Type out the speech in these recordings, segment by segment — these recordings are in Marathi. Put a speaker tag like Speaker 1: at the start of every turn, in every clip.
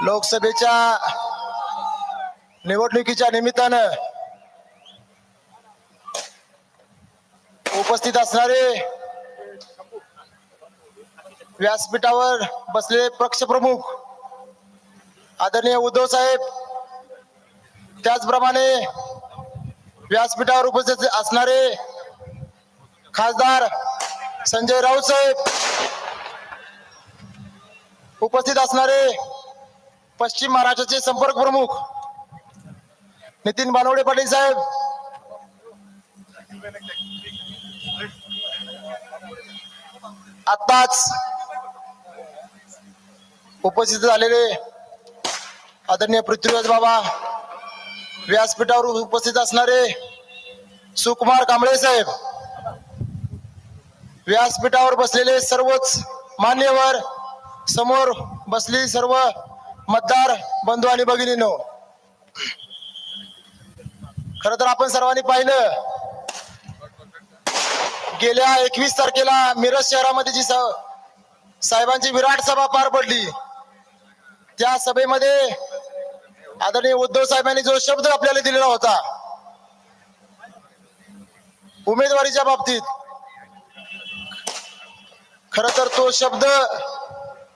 Speaker 1: लोकसभेच्या निवडणुकीच्या निमित्तानं उपस्थित असणारे व्यासपीठावर बसलेले पक्ष प्रमुख आदरणीय उद्धव साहेब त्याचप्रमाणे व्यासपीठावर उपस्थित असणारे खासदार संजय राऊत साहेब उपस्थित असणारे पश्चिम महाराष्ट्राचे संपर्क प्रमुख नितीन बानवडे पाटील साहेब. आताच उपस्थित झालेले आदरणीय पृथ्वीराज बाबा व्यासपीठावर उपस्थित असणारे सुकुमार कांबळे साहेब. व्यासपीठावर बसलेले सर्वच मान्यवर समोर बसली सर्व मतदार बंधू आणि भगिनीनो. खर तर आपण सर्वांनी पाहिलं. गेल्या एकवीस तारखेला मिरज शहरामध्ये जी साहेबांची विराट सभा पार पडली त्या सभेमध्ये आदरणीय उद्धव साहेबांनी जो शब्द आपल्याला दिलेला होता उमेदवारीच्या बाबतीत खर तर तो शब्द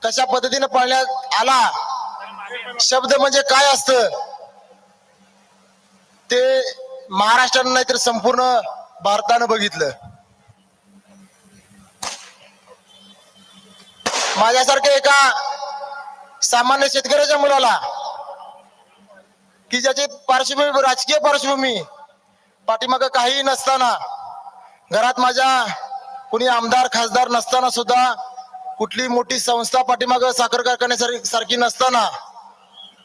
Speaker 1: कशा पद्धतीने पाळण्यात आला शब्द म्हणजे काय असतं? ते महाराष्ट्रानं नाहीतर संपूर्ण भारतानं बघितलं. माझ्यासारख्या एका सामान्य शेतकऱ्याच्या मुलाला की ज्याची पार्श्वभूमी राजकीय पार्श्वभूमी पाठीमागं काहीही नसताना घरात माझ्या कुणी आमदार खासदार नसताना सुद्धा कुठली मोठी संस्था पाठीमागं साखर कारखान्यासारखी सारखी नसताना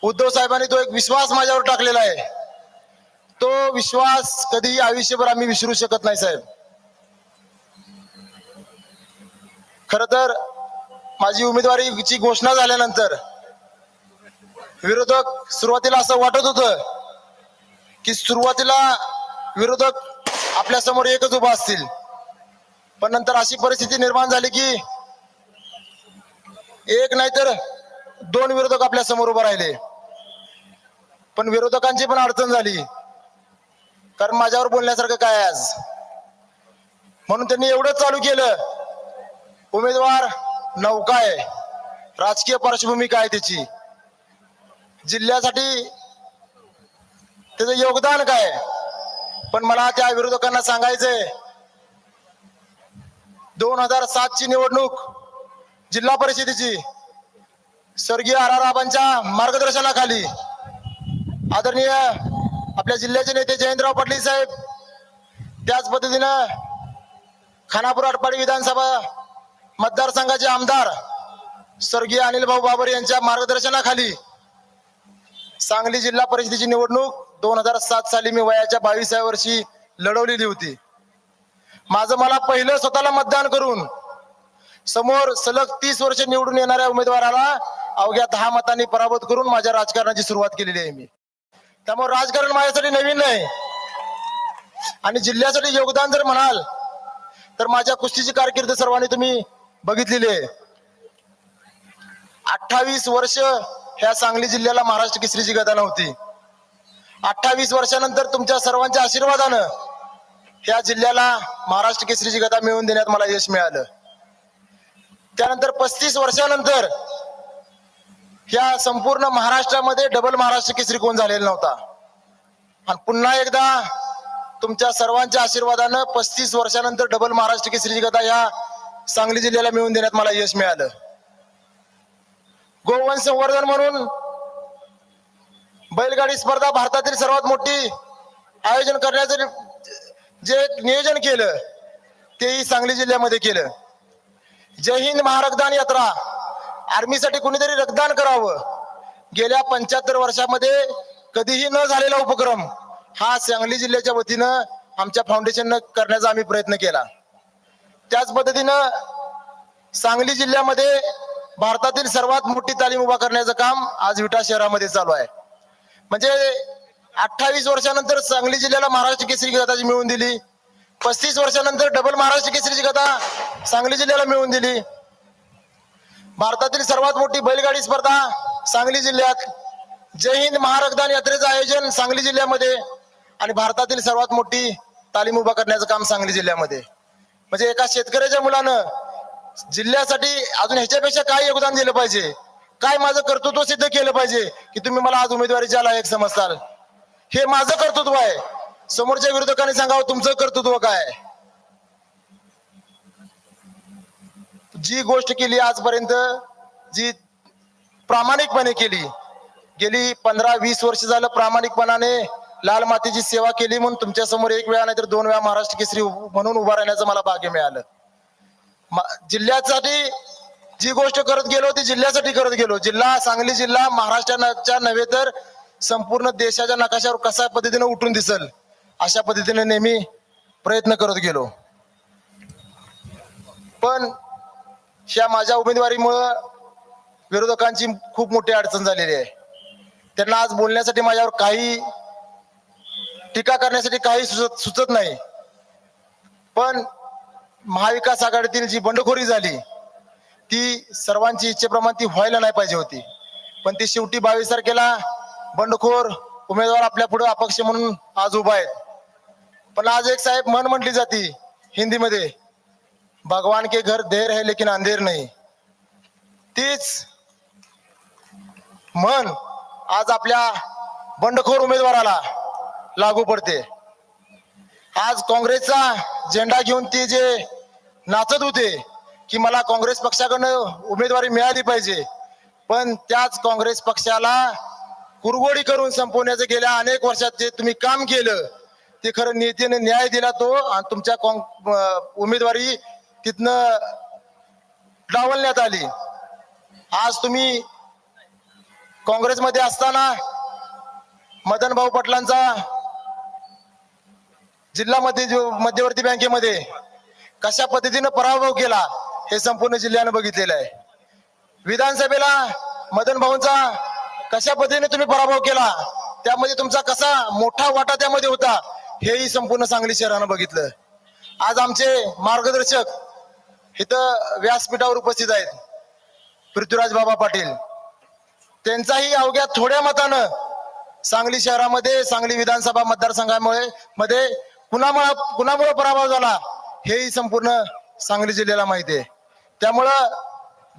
Speaker 1: उद्धव साहेबांनी तो एक विश्वास माझ्यावर टाकलेला आहे. तो विश्वास कधीही आयुष्यभर आम्ही विसरू शकत नाही साहेब. खर तर माझी उमेदवारीची घोषणा झाल्यानंतर विरोधक सुरुवातीला असं वाटत होतं की सुरुवातीला विरोधक आपल्यासमोर एकच उभा असतील. पण नंतर अशी परिस्थिती निर्माण झाली की एक नाहीतर दोन विरोधक आपल्यासमोर उभे राहिले. पण विरोधकांची पण अडचण झाली. कारण माझ्यावर बोलण्यासारखं काय आज? म्हणून त्यांनी एवढंच चालू केलं. उमेदवार नौका आहे. राजकीय पार्श्वभूमी काय त्याची. जिल्ह्यासाठी त्याचं योगदान काय पण मला त्या विरोधकांना सांगायचंय दोन हजार ची निवडणूक जिल्हा परिषदेची स्वर्गीय आर आर बाबांच्या मार्गदर्शनाखाली आदरणीय आपल्या जिल्ह्याचे नेते जयंतराव पाटील साहेब त्याच पद्धतीनं खानापूर आटपाडी विधानसभा मतदारसंघाचे आमदार स्वर्गीय अनिल भाऊ बाबर यांच्या मार्गदर्शनाखाली सांगली जिल्हा परिषदेची निवडणूक दोन हजार सात साली मी वयाच्या बावीसाव्या वर्षी लढवलेली होती. माझं मला पहिलं स्वतःला मतदान करून समोर सलग तीस वर्ष निवडून येणाऱ्या उमेदवाराला अवघ्या दहा मतांनी पराभूत करून माझ्या राजकारणाची सुरुवात केलेली आहे मी. त्यामुळे राजकारण माझ्यासाठी नवीन नाही. आणि जिल्ह्यासाठी योगदान जर म्हणाल तर माझ्या कुस्तीची कारकीर्द सर्वांनी तुम्ही बघितलेली आहे. अठ्ठावीस वर्ष ह्या सांगली जिल्ह्याला महाराष्ट्र केसरीची गदा नव्हती. अठ्ठावीस वर्षानंतर तुमच्या सर्वांच्या आशीर्वादानं ह्या जिल्ह्याला महाराष्ट्र केसरीची गदा मिळवून देण्यात मला यश मिळालं. त्यानंतर पस्तीस वर्षानंतर ह्या संपूर्ण महाराष्ट्रामध्ये डबल महाराष्ट्र केसरी कोण झालेला नव्हता. आणि पुन्हा एकदा तुमच्या सर्वांच्या आशीर्वादानं पस्तीस वर्षानंतर डबल महाराष्ट्र केसरीची कथा ह्या सांगली जिल्ह्याला मिळवून देण्यात मला यश मिळालं. गोवन संवर्धन म्हणून बैलगाडी स्पर्धा भारतातील सर्वात मोठी आयोजन करण्याचं जे नियोजन केलं तेही सांगली जिल्ह्यामध्ये केलं. जय हिंद महारगदान यात्रा. आर्मीसाठी कुणीतरी रक्तदान करावं. गेल्या पंच्याहत्तर वर्षामध्ये कधीही न झालेला उपक्रम हा सांगली जिल्ह्याच्या वतीनं आमच्या फाउंडेशननं करण्याचा आम्ही प्रयत्न केला. त्याच पद्धतीनं सांगली जिल्ह्यामध्ये भारतातील सर्वात मोठी तालीम उभा करण्याचं काम आज विटा शहरामध्ये चालू आहे. म्हणजे अठ्ठावीस वर्षानंतर सांगली जिल्ह्याला महाराष्ट्र केसरी गदाची मिळवून दिली. पस्तीस वर्षानंतर डबल महाराष्ट्र केसरीची गदा सांगली जिल्ह्याला मिळवून दिली. भारतातील सर्वात मोठी बैलगाडी स्पर्धा सांगली जिल्ह्यात. जय हिंद महारक्तदान यात्रेचं आयोजन सांगली जिल्ह्यामध्ये आणि भारतातील सर्वात मोठी तालीम उभा करण्याचं काम सांगली जिल्ह्यामध्ये. म्हणजे एका शेतकऱ्याच्या मुलानं जिल्ह्यासाठी अजून ह्याच्यापेक्षा काय योगदान दिलं पाहिजे? काय माझं कर्तृत्व सिद्ध केलं पाहिजे की तुम्ही मला आज उमेदवारीच्या लायक समजताल? हे माझं कर्तृत्व आहे. समोरच्या विरोधकांनी सांगावं तुमचं कर्तृत्व काय जी गोष्ट केली आजपर्यंत जी प्रामाणिकपणे केली गेली पंधरा वीस वर्ष झालं प्रामाणिकपणाने लाल मातीची सेवा केली म्हणून तुमच्यासमोर एक वेळा नाहीतर दोन वेळा महाराष्ट्र केसरी म्हणून उभा राहण्याचं मला भाग्य मिळालं. मा- जिल्ह्यासाठी जी गोष्ट करत गेलो ती जिल्ह्यासाठी करत गेलो. जिल्हा सांगली जिल्हा महाराष्ट्राच्या नव्हे तर संपूर्ण देशाच्या नकाशावर कशा पद्धतीने उठून दिसल अशा पद्धतीने नेहमी प्रयत्न करत गेलो. पण ह्या माझ्या उमेदवारीमुळं विरोधकांची खूप मोठी अडचण झालेली आहे. त्यांना आज बोलण्यासाठी माझ्यावर काही टीका करण्यासाठी काही सुचत सुचत नाही. पण महाविकास आघाडीतील जी बंडखोरी झाली ती सर्वांची इच्छेप्रमाणे ती व्हायला नाही पाहिजे होती. पण ती शेवटी बावीस तारखेला बंडखोर उमेदवार आपल्या पुढे अपक्ष म्हणून आज उभा आहेत पण आज एक साहेब मन म्हटली जाती हिंदीमध्ये भगवान के घर देर है लेकिन अंधेर नहीं। तीच मन आज आपल्या बंडखोर उमेदवाराला लागू पडते. आज काँग्रेसचा झेंडा घेऊन ते जे नाचत होते की मला काँग्रेस पक्षाकडनं उमेदवारी मिळाली पाहिजे पण त्याच काँग्रेस पक्षाला कुरगोडी करून संपवण्याचं गेल्या अनेक वर्षात जे तुम्ही काम केलं ते खरं नीतीने न्याय दिला तो आणि तुमच्या उमेदवारी तिथनं डावलण्यात आली. आज तुम्ही काँग्रेसमध्ये असताना मदन भाऊ पटलांचा जिल्हा मध्य मध्यवर्ती बँकेमध्ये कशा पद्धतीनं पराभव केला हे संपूर्ण जिल्ह्यानं बघितलेलं आहे. विधानसभेला मदन भाऊंचा कशा पद्धतीने तुम्ही पराभव केला? त्यामध्ये तुमचा कसा मोठा वाटा त्यामध्ये होता? हेही संपूर्ण सांगली शहरानं बघितलं. आज आमचे मार्गदर्शक इथं व्यासपीठावर उपस्थित आहेत पृथ्वीराज बाबा पाटील. त्यांचाही अवघ्या थोड्या मतानं सांगली शहरामध्ये सांगली विधानसभा मतदारसंघामुळे मध्ये कुणामुळे कुणामुळे पराभव झाला हेही संपूर्ण सांगली जिल्ह्याला माहिती आहे. त्यामुळं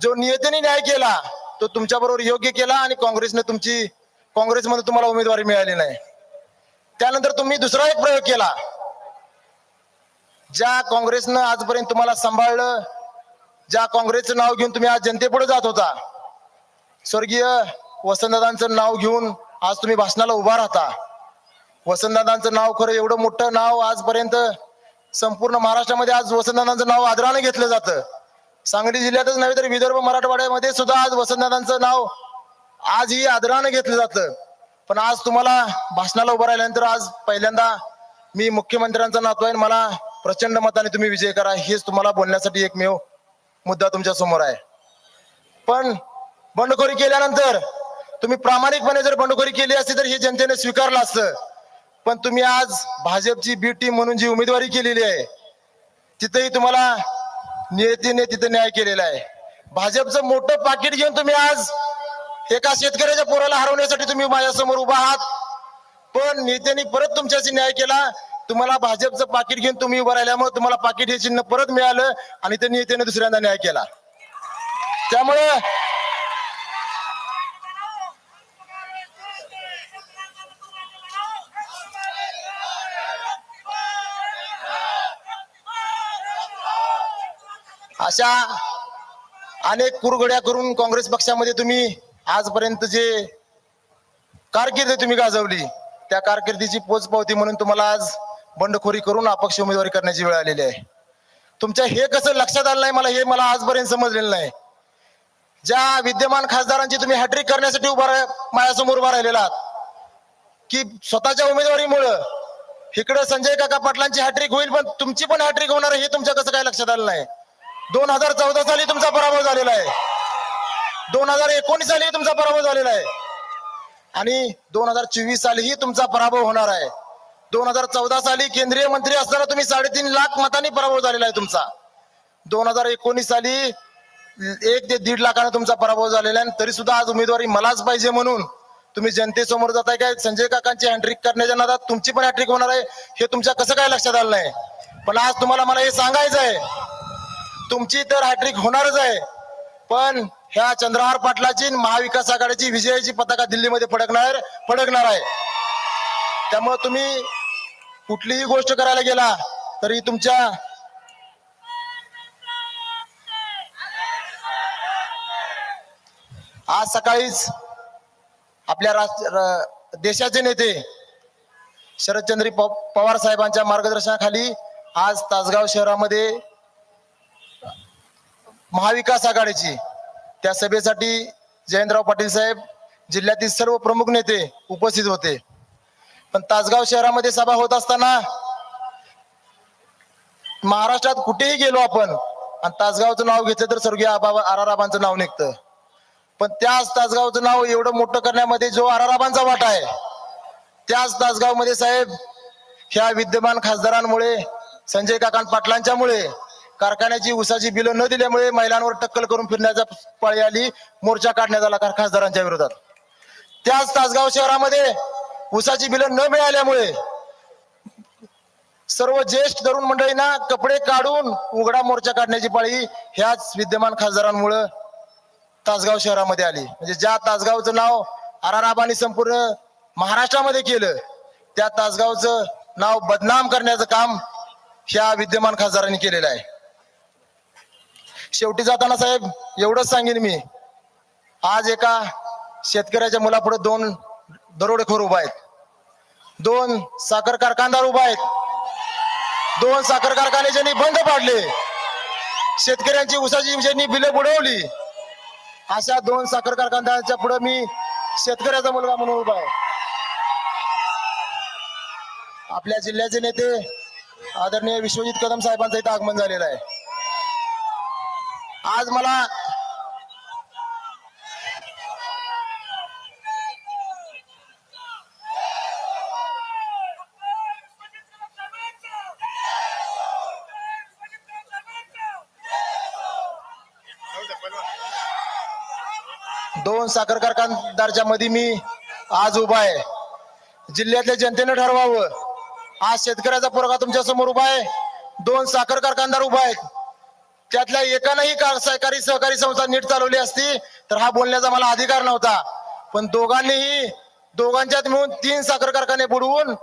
Speaker 1: जो नियतीने न्याय केला तो तुमच्या बरोबर योग्य केला आणि काँग्रेसने तुमची काँग्रेसमध्ये तुम्हाला उमेदवारी मिळाली नाही. त्यानंतर तुम्ही दुसरा एक प्रयोग केला. ज्या काँग्रेसनं आजपर्यंत तुम्हाला सांभाळलं ज्या काँग्रेसचं नाव घेऊन तुम्ही आज जनतेपुढे जात होता स्वर्गीय वसंतदादांचं नाव घेऊन आज तुम्ही भाषणाला उभा राहता. वसंतदादांचं नाव खरं एवढं मोठं नाव आजपर्यंत संपूर्ण महाराष्ट्रामध्ये आज वसंतदादांचं नाव आदराने घेतलं जातं. सांगली जिल्ह्यातच नव्हे तर विदर्भ मराठवाड्यामध्ये सुद्धा आज वसंतदादांचं नाव आजही आदराने घेतलं जातं. पण आज तुम्हाला भाषणाला उभं राहिल्यानंतर आज पहिल्यांदा मी मुख्यमंत्र्यांचा नातो आहे आणि मला प्रचंड मताने तुम्ही विजय करा हेच तुम्हाला बोलण्यासाठी एकमेव मुद्दा तुमच्यासमोर आहे. पण बंडखोरी केल्यानंतर तुम्ही प्रामाणिकपणे जर बंडखोरी केली असती तर हे जनतेने स्वीकारलं असतं. पण तुम्ही आज भाजपची बी टीम म्हणून जी उमेदवारी केलेली आहे तिथेही तुम्हाला नियतीने तिथे न्याय केलेला आहे. भाजपचं मोठं पाकिट घेऊन तुम्ही आज एका शेतकऱ्याच्या पोराला हरवण्यासाठी तुम्ही माझ्यासमोर उभा आहात. पण नेत्यांनी परत तुमच्याशी न्याय केला तुम्हाला भाजपचं पाकिट घेऊन तुम्ही उभं राहिल्यामुळे तुम्हाला पाकिट हे चिन्ह परत मिळालं आणि त्यांनी नेत्याने दुसऱ्यांदा न्याय केला. त्यामुळे अशा अनेक कुरघड्या करून काँग्रेस पक्षामध्ये तुम्ही आजपर्यंत जे कारकीर्द तुम्ही गाजवली त्या कारकिर्दीची पोचपावती म्हणून तुम्हाला आज बंडखोरी करून अपक्ष उमेदवारी करण्याची वेळ आलेली आहे. तुमच्या हे कसं लक्षात आलं नाही मला हे मला आजपर्यंत समजलेलं नाही. ज्या विद्यमान खासदारांची तुम्ही हॅट्रिक करण्यासाठी उभा माझ्यासमोर उभा राहिलेला आहात की स्वतःच्या उमेदवारीमुळं इकडे संजय काका पाटलांची हॅट्रिक होईल पण तुमची पण हॅट्रिक होणार आहे हे तुमच्या कसं काय लक्षात आलं नाही. दोन हजार चौदा साली तुमचा पराभव झालेला आहे. दोन हजार एकोणीस साली तुमचा पराभव झालेला आहे. आणि दोन हजार चोवीस सालीही तुमचा पराभव होणार आहे. दोन हजार चौदा साली केंद्रीय मंत्री असताना तुम्ही साडेतीन लाख मतांनी पराभव झालेला आहे तुमचा. दोन हजार एकोणीस साली एक ते दीड लाखाने तुमचा पराभव झालेला आहे तरी सुद्धा आज उमेदवारी मलाच पाहिजे म्हणून तुम्ही जनतेसमोर जाताय काय? संजय काकांची हॅट्रिक करण्याच्या नादात तुमची पण हॅट्रिक होणार आहे. हे तुमच्या कसं काय लक्षात आलं नाही? पण आज तुम्हाला मला हे सांगायचं आहे. तुमची तर हॅट्रिक होणारच आहे. पण ह्या चंद्रहार पाटलाची महाविकास आघाडीची विजयाची पताका दिल्लीमध्ये फडकणार फडकणार आहे. त्यामुळे तुम्ही कुठलीही गोष्ट करायला गेला तरी तुमच्या आज सकाळीच आपल्या राष्ट्र देशाचे नेते शरदचंद्र पवार साहेबांच्या मार्गदर्शनाखाली आज तासगाव शहरामध्ये महाविकास आघाडीची त्या सभेसाठी जयंतराव पाटील साहेब जिल्ह्यातील सर्व प्रमुख नेते उपस्थित होते. पण तासगाव शहरामध्ये सभा होत असताना महाराष्ट्रात कुठेही गेलो आपण आणि तासगावचं नाव घेतलं तर स्वर्गीय आबा आराराबांचं नाव निघतं. पण त्याच तासगावचं नाव एवढं मोठं करण्यामध्ये जो आराराबांचा वाटा आहे त्याच तासगावमध्ये साहेब ह्या विद्यमान खासदारांमुळे संजय काकांत पाटलांच्यामुळे कारखान्याची उसाची बिलं न दिल्यामुळे महिलांवर टक्कल करून फिरण्याचा पाळी आली मोर्चा काढण्यात आला खासदारांच्या विरोधात. त्याच तासगाव शहरामध्ये उसाची बिलं न मिळाल्यामुळे सर्व ज्येष्ठ तरुण मंडळींना कपडे काढून उघडा मोर्चा काढण्याची पाळी ह्याच विद्यमान खासदारांमुळं तासगाव शहरामध्ये आली. म्हणजे ज्या तासगावचं नाव आराराबांनी संपूर्ण महाराष्ट्रामध्ये केलं त्या तासगावचं नाव बदनाम करण्याचं काम ह्या विद्यमान खासदारांनी केलेलं आहे. शेवटी जाताना साहेब एवढंच सांगेन मी. आज एका शेतकऱ्याच्या मुलापुढे दोन दरोडेखोर उभा आहेत. दोन साखर कारखानदार उभा आहेत. दोन साखर कारखाने ज्यांनी बंद पाडले. शेतकऱ्यांची उसाची ज्यांनी बिलं बुडवली. अशा दोन साखर कारखानदारांच्या पुढे मी शेतकऱ्याचा मुलगा म्हणून उभा आहे. आपल्या जिल्ह्याचे नेते आदरणीय विश्वजित कदम साहेबांचं इथं आगमन झालेलं आहे. आज मला साखर कारखानदारच्या मध्ये मी आज उभा आहे. जिल्ह्यातल्या जनतेनं ठरवावं. आज शेतकऱ्याचा पोरगा तुमच्यासमोर उभा आहे. दोन साखर कारखानदार उभा आहेत. त्यातल्या एकानंही सहकारी सहकारी संस्था नीट चालवली असती तर हा बोलण्याचा मला अधिकार नव्हता. पण दोघांनीही दोघांच्यात मिळून तीन साखर कारखाने बुडवून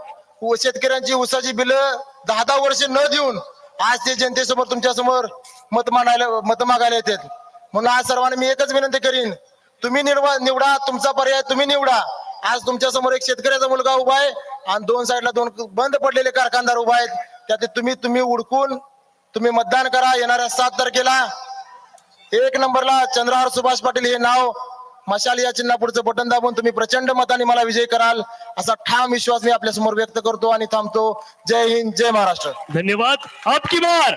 Speaker 1: शेतकऱ्यांची उसाची बिलं दहा दहा वर्ष न देऊन आज ते जनतेसमोर तुमच्यासमोर मत मागायला मत मागायला येतात. म्हणून आज सर्वांना मी एकच विनंती करीन तुम्ही निवडा निवडा तुमचा पर्याय तुम्ही निवडा. आज तुमच्यासमोर एक शेतकऱ्याचा मुलगा उभा आहे आणि दोन साईडला दोन बंद पडलेले कारखानदार उभा आहेत. त्यात तुम्ही तुम्ही उडकून तुम्ही मतदान करा. येणाऱ्या सात तारखेला एक नंबरला चंद्रहार सुभाष पाटील हे नाव मशाल या चिन्हापुढचं बटन दाबून तुम्ही प्रचंड मताने मला विजय कराल असा ठाम विश्वास मी आपल्यासमोर व्यक्त करतो आणि थांबतो. जय हिंद जय महाराष्ट्र.
Speaker 2: धन्यवाद. आपकी बार.